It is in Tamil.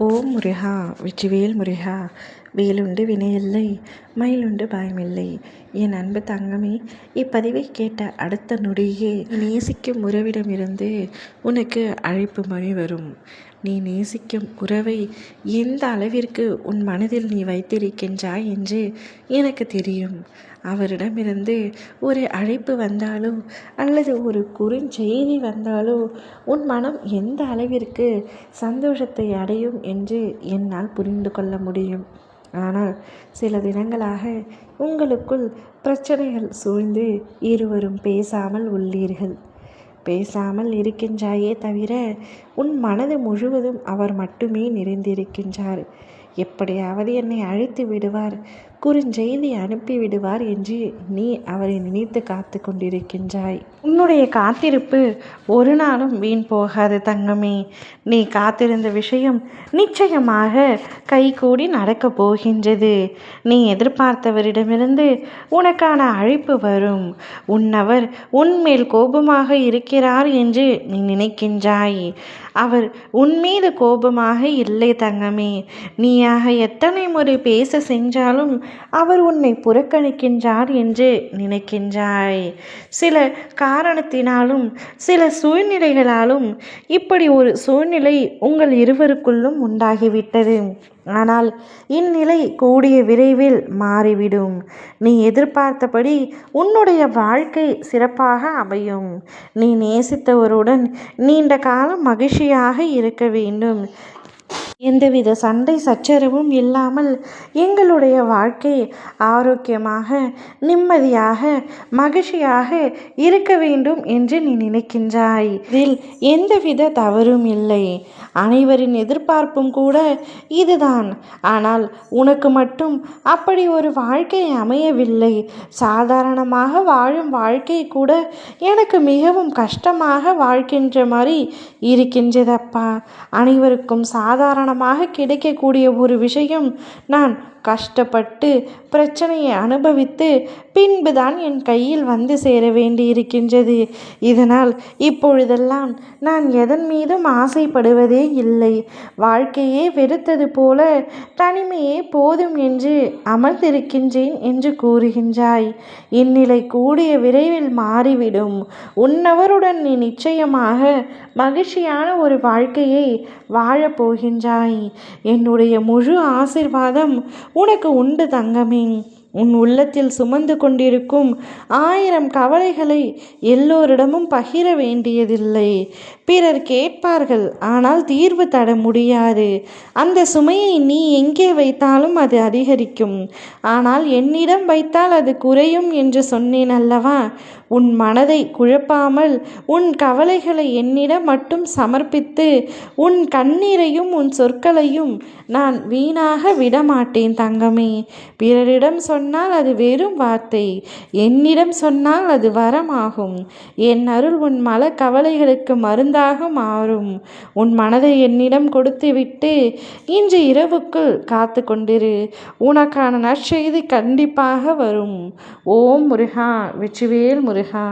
ஓம் முருகா வெற்றிவேல் முருகா வேலுண்டு வினையில்லை. மயிலுண்டு பயமில்லை. என் அன்பு தங்கமே இப்பதிவை கேட்ட அடுத்த நொடியே நேசிக்கும் உறவிடமிருந்து உனக்கு அழைப்பு மொழி வரும். நீ நேசிக்கும் உறவை எந்த அளவிற்கு உன் மனதில் நீ வைத்திருக்கின்றாய் என்று எனக்கு தெரியும். அவரிடமிருந்து ஒரு அழைப்பு வந்தாலோ அல்லது ஒரு குறுஞ்செய்தி வந்தாலோ உன் மனம் எந்த அளவிற்கு சந்தோஷத்தை அடையும் என்று என்னால் புரிந்து கொள்ள முடியும். ஆனால் சில தினங்களாக உங்களுக்குள் பிரச்சனைகள் சூழ்ந்து இருவரும் பேசாமல் உள்ளீர்கள். பேசாமல் இருக்கின்றாயே தவிர உன் மனது முழுவதும் அவர் மட்டுமே நிறைந்திருக்கின்றார். எப்படியாவது என்னை அழைத்து விடுவார். குறுஞ்செய்தி அனுப்பிவிடுவார் என்று நீ அவரை நினைத்து காத்து கொண்டிருக்கின்றாய். உன்னுடைய காத்திருப்பு ஒரு நாளும் வீண் போகாது தங்கமே. நீ காத்திருந்த விஷயம் நிச்சயமாக கைகூடி நடக்கப் போகின்றது. நீ எதிர்பார்த்தவரிடமிருந்து உனக்கான அழைப்பு வரும். உன்னவர் உன்மேல் கோபமாக இருக்கிறார் என்று நீ நினைக்கின்றாய். அவர் உன்மீது கோபமாக இல்லை தங்கமே. நீயாக எத்தனை முறை பேச சென்றாலும் அவர் உன்னை புறக்கணிக்கின்றார் என்று நினைக்கின்றாய். சில காரணத்தினாலும் சில சூழ்நிலைகளாலும் இப்படி ஒரு சூழ்நிலை உங்கள் இருவருக்குள்ளும் உண்டாகிவிட்டது. ஆனால் இந்நிலை கூடிய விரைவில் மாறிவிடும். நீ எதிர்பார்த்தபடி உன்னுடைய வாழ்க்கை சிறப்பாக அமையும். நீ நேசித்தவருடன் நீண்ட காலம் மகிழ்ச்சியாக இருக்க வேண்டும். எந்தவித சண்டை சச்சரவும் இல்லாமல் எங்களுடைய வாழ்க்கை ஆரோக்கியமாக நிம்மதியாக மகிழ்ச்சியாக இருக்க வேண்டும் என்று நீ நினைக்கின்றாய். இதில் எந்தவித தவறும் இல்லை. அனைவரின் எதிர்பார்ப்பும் கூட இதுதான். ஆனால் உனக்கு மட்டும் அப்படி ஒரு வாழ்க்கை அமையவில்லை. சாதாரணமாக வாழும் வாழ்க்கை கூட எனக்கு மிகவும் கஷ்டமாக வாழ்கின்ற மாதிரி இருக்கின்றதப்பா. அனைவருக்கும் சாதாரண காரணமாக கிடைக்கக்கூடிய ஒரு விஷயம். நான் கஷ்டப்பட்டு பிரச்சனையை அனுபவித்து பின்புதான் என் கையில் வந்து சேர வேண்டியிருக்கின்றது. இதனால் இப்பொழுதெல்லாம் நான் எதன் மீதும் ஆசைப்படுவதே இல்லை. வாழ்க்கையே வெறுத்தது போல தனிமையே போதும் என்று அமர்ந்திருக்கின்றேன் என்று கூறுகின்றாய். இந்நிலை கூடிய விரைவில் மாறிவிடும். உன்னவருடன் நீ நிச்சயமாக மகிழ்ச்சியான ஒரு வாழ்க்கையை வாழப்போகின்றாய் என்னுடைய முழு ஆசிர்வாதம் உனக்கு உண்டு தங்கமே. உன் உள்ளத்தில் சுமந்து கொண்டிருக்கும் ஆயிரம் கவலைகளை எல்லோரிடமும் பகிர வேண்டியதில்லை. பிறர் கேட்பார்கள் ஆனால் தீர்வு தர முடியாது. அந்த சுமையை நீ எங்கே வைத்தாலும் அது அதிகரிக்கும். ஆனால் என்னிடம் வைத்தால் அது குறையும் என்று சொன்னேன் அல்லவா? உன் மனதை குழப்பாமல் உன் கவலைகளை என்னிடம் மட்டும் சமர்ப்பித்து உன் கண்ணீரையும் உன் சொற்களையும் நான் வீணாக விடமாட்டேன் தங்கமே. பிறரிடம் சொன்னால் அது வெறும் வார்த்தை. என்னிடம் சொன்னால் அது வரமாகும். என் அருள் உன் மல கவலைகளுக்கு மருந்தாக மாறும். உன் மனதை என்னிடம் கொடுத்துவிட்டு இன்று இரவுக்குள் காத்து கொண்டிரு. உனக்கான நற்செய்தி கண்டிப்பாக வரும். ஓம் முருகா வெற்றிவேல் முருகா.